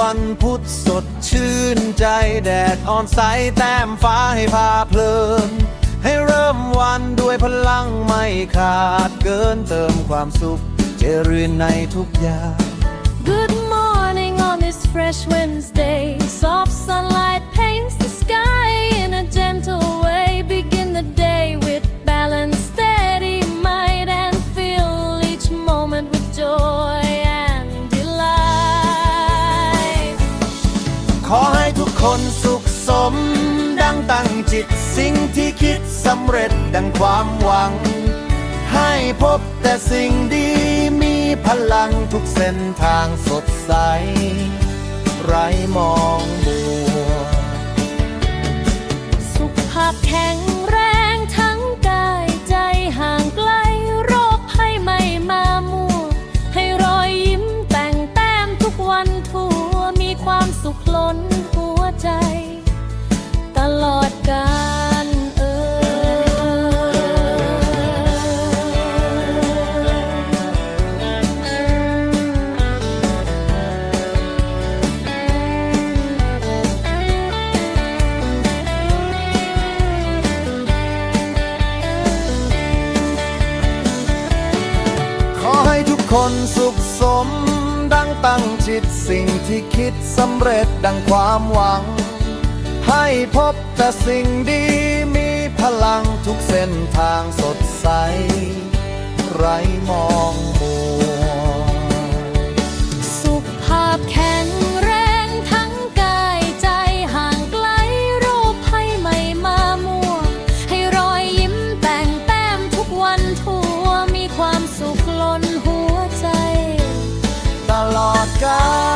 วันพุธสดชื่นใจแดดอ่อนใสแต้มฟ้าให้พาเพลิน ให้เริ่มวันด้วยพลังไม่ขาดเกินเติมความสุขเจริญในทุกอย่าง Good morning on this fresh Wednesday. ขอให้ทุกคนสุขสม ดังตั้งจิตสิ่งที่คิดสำเร็จดังความหวัง ให้พบแต่สิ่งดีมีพลังทุกเส้นทางสดใส คล้นหัวใจ ตลอดกาลเอ่ยขอให้ทุกคนสุขสม ดังตั้งจิตสิ่งที่คิดสำเร็จดังความหวัง ให้พบแต่สิ่งดีมีพลังทุกเส้นทางสดใส ไร้มอง มี